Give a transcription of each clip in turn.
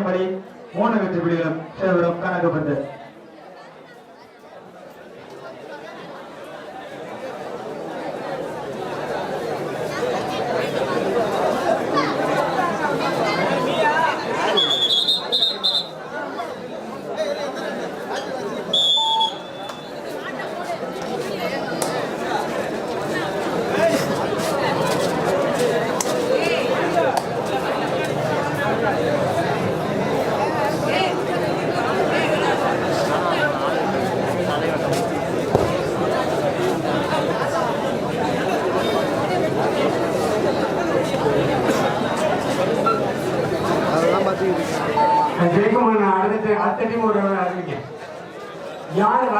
விராலிமலை மூணு வெற்றி பிடிகளும் சேவரும் கணக்கு ஜெயக்குமார்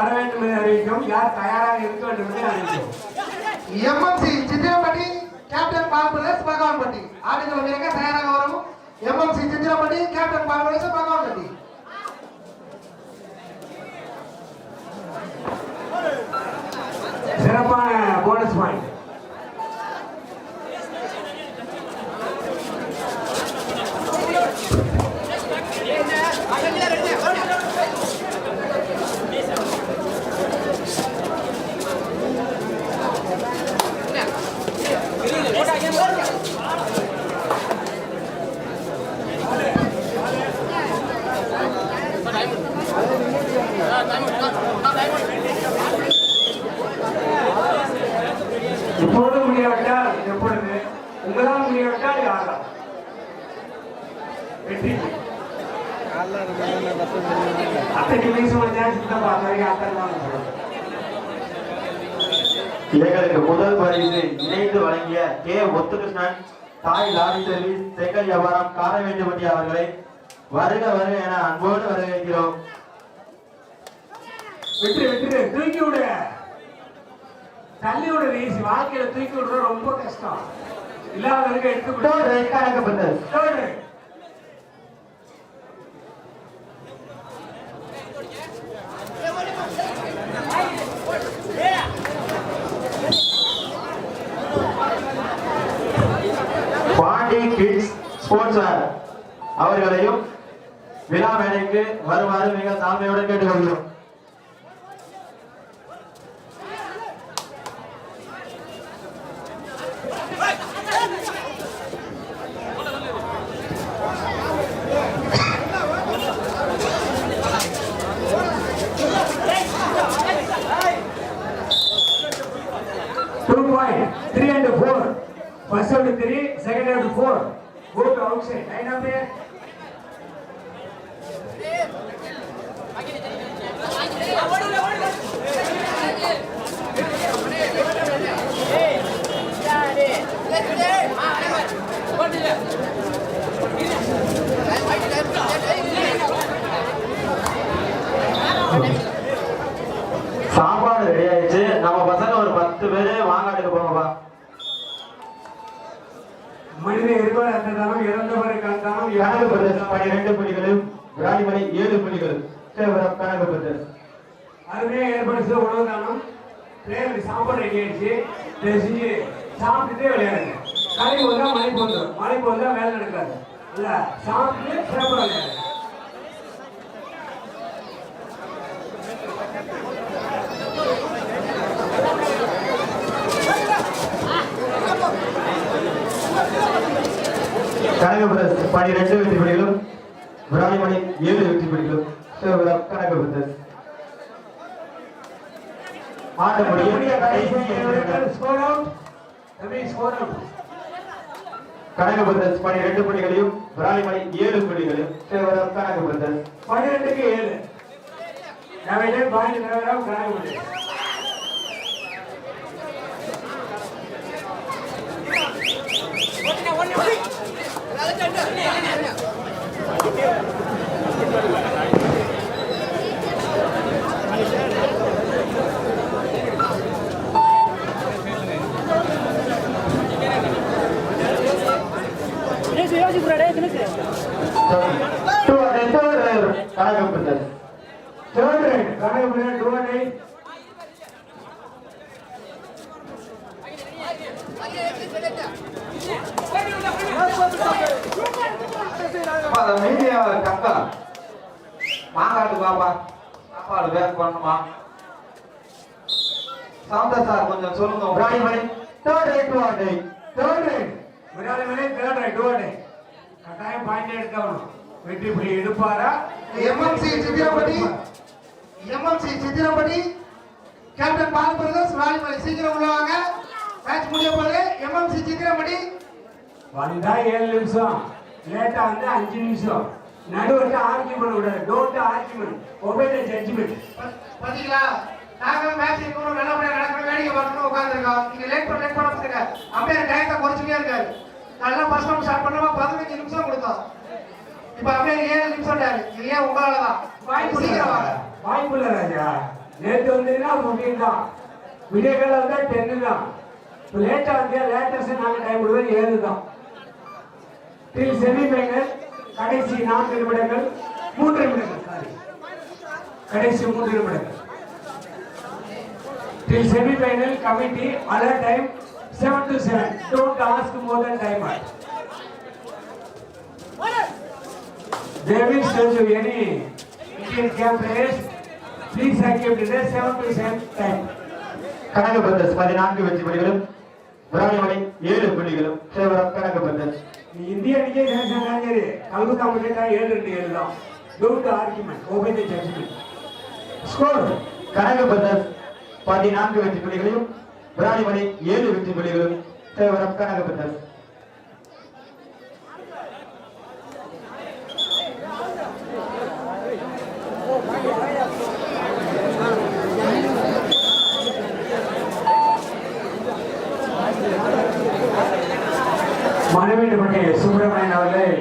யார் வர வேண்டும் என்று அறிவிக்கும் யார் தயாராக இருக்க வேண்டும் என்று அறிவிக்கும் எம்எம்சி சித்திரப்பட்டி கேப்டன் பால்புரஸ் பகவான்பட்டி ஆடுகள வீரங்க தயாராக வரும் எம்எம்சி சித்திரப்பட்டி கேப்டன் பால்புரஸ் பகவான்பட்டி சித்தப்பா மாதிரி அத்தனை எங்களுக்கு முதல் பரிசு இணைந்து வழங்கிய கே. ஒத்துகிருஷ்ணன் தாய் லாரி சர்வீஸ் செங்கல் வியாபாரம் காரவேண்டியபடி அவர்களை வருக வருக என அன்போடு வரவேற்கிறோம். வெற்றி வெற்றி. தூக்கி விடு. தள்ளி விடு வீசி வாழ்க்கையில தூக்கி விடுறது ரொம்ப கஷ்டம். இல்லாதவருக்கு எடுத்து விடு டோர் கிட்ஸ் ஸ்போர்ட்ஸ் அவர்களையும் விழா வேலைக்கு வருமாறு மிக தாழ்மையுடன் கேட்டுக்கொள்கிறோம். ఎనభై ఐనభై பிரதேசம் பனிரெண்டு புள்ளிகளும் விராலிமலை ஏழு புள்ளிகளும். சேவரம் கனக பிரதேசம் அருமையா ஏற்படுத்த உணவு தானம் பிளேயருக்கு சாப்பாடு கேட்டு ஆயிடுச்சு. சாப்பிட்டுட்டே விளையாடுங்க. கலை வந்தால் மலைக்கு வந்துடும் மழை வந்தால் வேலை நடக்காது. இல்ல சாப்பிட்டு சிறப்பாக விளையாடுங்க கணக்கு பிரதேசம் பனிரெண்டு வெற்றி புள்ளிகளும் விராலிமலை ஏழு வெற்றி புள்ளிகளும் சேவரம் கணக்கு பிரதேசம் ஆட்ட முடியும் கடைசி இரண்டு ஸ்கோர் அவுட் தம்பி ஸ்கோர் அவுட் கணக்கு பிரதேசம் பனிரெண்டு புள்ளிகளையும் விராலிமலை ஏழு புள்ளிகளையும் சேவரம் கணக்கு பிரதேசம் பன்னிரெண்டுக்கு ஏழு. கணக்கு பண்ணி டூ கணக்கு பிரதேசம் தேர்ட் ரைட் கணக்கு பண்ணி டூ ரைட் மீடியா கக்கா மாங்காட்டு பாப்பா. சாப்பாடு பேக் பண்ணுமா சவுந்தா சார் கொஞ்சம் சொல்லுங்க பிராணிமணி third right ward third right விராலி மணி தேர்ட் ரைட் டூ கட்டாயம் பாயிண்ட் எடுக்கணும். வெற்றி புள்ளி எடுப்பாரா? MMC Chithirapatti MMC Chithirapatti captain ball brothers சீக்கிரம் மேட்ச் முடிய போகுது எம்எம்சி சித்திரப்பட்டி வந்தா ஏழு நிமிஷம் லேட்டா வந்து அஞ்சு நிமிஷம். நடுவர்கிட்ட ஆர்கியூமெண்ட் விடாது don't argument obey the judgement பாத்தீங்களா? நாங்க மேட்ச் இருக்கணும் நல்லபடியா நடக்கணும் வேடிக்கை பார்க்கணும் உட்காந்துருக்கோம் நீங்க லேட் பண்ண லேட் பண்ண பாருங்க அம்பையர் டயத்தை குறைச்சிட்டே இருக்காரு. நல்லா ஃபர்ஸ்ட் ரவுண்ட் ஸ்டார்ட் பண்ணாம பதினஞ்சு நிமிஷம் கொடுத்தோம். இப்ப அம்பையர் ஏழு நிமிஷம் இது ஏன் உங்களாலதான்? வாய்ப்பு சீக்கிரம் வாங்க. வாய்ப்பு இல்ல ராஜா. நேற்று வந்தீங்கன்னா முக்கியம் தான் விடிய காலம் வந்தா டென்னு தான். இப்போ லேட்டா வந்தியா லேட்டஸ்ட் நாங்க டைம் விடுவது ஏழு தான் டில் செமி ஃபைனல் கடைசி நான்கு நிமிடங்கள் மூன்று நிமிடங்கள் சாரி கடைசி மூன்று நிமிடங்கள். Till semi final committee other time seven to seven don't ask more than time They will send you any Indian camp players. Please accept it as seven to seven time. Kanaka brothers பதினான்கு வெற்றி பெறுகிறோம். பிராணிமணி ஏழு புள்ளிகளும் சேவரம் நீ இந்திய அணிக்கே national manager கல்குத்தா மட்டும் ஏழு ரெண்டு ஏழு தான். Don't argument open the judgement score Kanaga brothers பதினான்கு வெற்றி புள்ளிகளையும் பிராணிமணி ஏழு வெற்றி புள்ளிகளும் சேவரம் கனக பிரதர்ஸ் மனவேண்டுபட்டி சுப்பிரமணியன் அவர்களை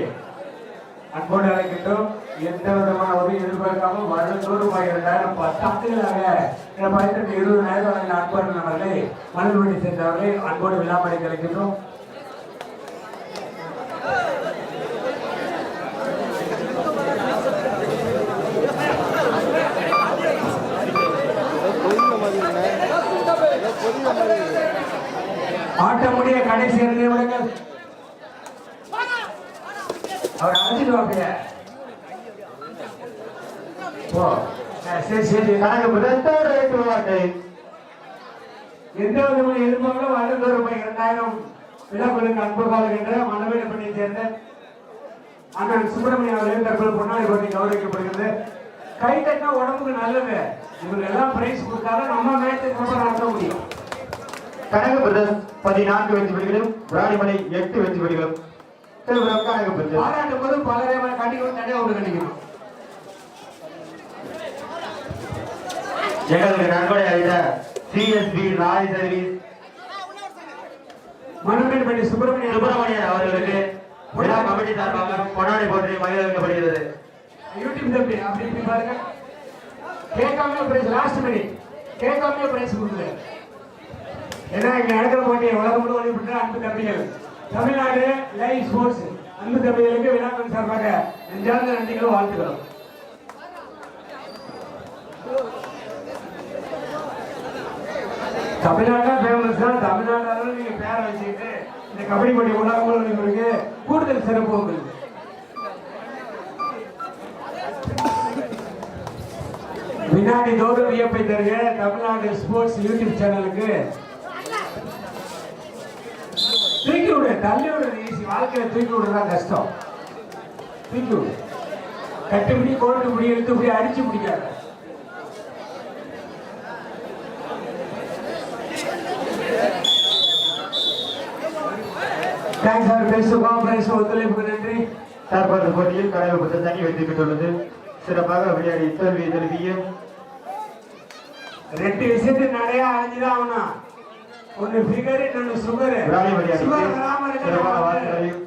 அன்போடு அழைக்கின்றோம். எந்த விதமான உதவி எதிர்பார்க்காமல் வருடத்தோடு இரண்டாயிரம் பத்தாண்டுகளாக இந்த இருபது இருபதாயிரம் வழங்கின அன்பர்கள் அவர்களை மனவேண்டி சேர்ந்தவர்களை அன்போடு விழாமடைக்கு அழைக்கின்றோம். ஆட்ட முடிய கடைசி நிறுவனங்கள் அவர் அழைச்சிட்டு ஓ சரி சரி. கனக பிரதர்ஸ் தேர்ட் எந்த விதமான எதிர்பார்க்கலும் வருடம் ரூபாய் இரண்டாயிரம் விழாக்களுக்கு அன்பு காலுகின்ற மன்னவேலப்பட்டியை சேர்ந்த அண்ணன் சுப்பிரமணியம் அவர்கள் தற்போது பொன்னாடி போட்டி கௌரவிக்கப்படுகிறது. கை தட்டினா உடம்புக்கு நல்லது. இவங்க எல்லாம் பிரைஸ் கொடுத்தாலும் நம்ம மேட்ச் ரொம்ப நடத்த முடியும். கனக பிரதர்ஸ் பதினான்கு வெற்றி புள்ளிகளும் ராணிமலை எட்டு வெற்றி புள்ளிகளும் பாராட்டும் போது பலரே கண்டிக்கணும் தடையா ஒன்று கண்டிக்கணும் எங்களுக்கு நன்கொடை அளித்த சிஎஸ்பி ராய் சர்வீஸ். மன்னவேலப்பட்டி சுப்பிரமணியம் சுப்பிரமணியன் அவர்களுக்கு விழா கமிட்டி சார்பாக கொண்டாடி போற்றி மகிழ்விக்கப்படுகிறது யூடியூப் தம்பி அப்படி இப்படி பாருங்க. கேட்காமலே பிரைஸ் லாஸ்ட் மினிட் கேட்காமலே பிரைஸ் கொடுக்குது ஏன்னா இங்க நடக்கிற போட்டியை உலகம் முழுவதும் அன்பு தம்பிகள். தமிழ்நாடு லைவ் ஸ்போர்ட்ஸ் அன்பு தம்பிகளுக்கு விழாக்கள் சார்பாக நெஞ்சார்ந்த நன்றிகளும் வாழ்த்துக்கிறோம் தமிழ்நாடு ஃபேமஸ் தான். தமிழ்நாடு நீங்க பேரை வச்சுக்கிட்டு இந்த கபடி போட்டி உலகம் உங்களுக்கு கூடுதல் சிறப்பு உங்களுக்கு. வினாடி தோறும் வியப்பை தருக தமிழ்நாடு ஸ்போர்ட்ஸ் யூடியூப் சேனலுக்கு தூக்கி விடு தள்ளி விடுறது ஈஸி வாழ்க்கையில தூக்கி விடுறதா கஷ்டம். தூக்கி விடு. கட்டுப்பிடி கோட்டு பிடி இழுத்து பிடி அடிச்சு பிடிக்காத. தேங்க்ஸ் சார் பேசுவோம் பேசுவோம் ஒத்துழைப்புக்கு நன்றி. தற்போது போட்டியில் கனக பிரதர்ஸ் அணி வெற்றி பெற்றுள்ளது. சிறப்பாக விளையாடி தோல்வி தழுவியும் ரெண்டு விஷயத்துக்கு நிறைய அழிஞ்சுதான் ஆகணும். ஒன்னு ஃபிகர் இன்னொன்னு சுகர் சுகர் அணிக்கு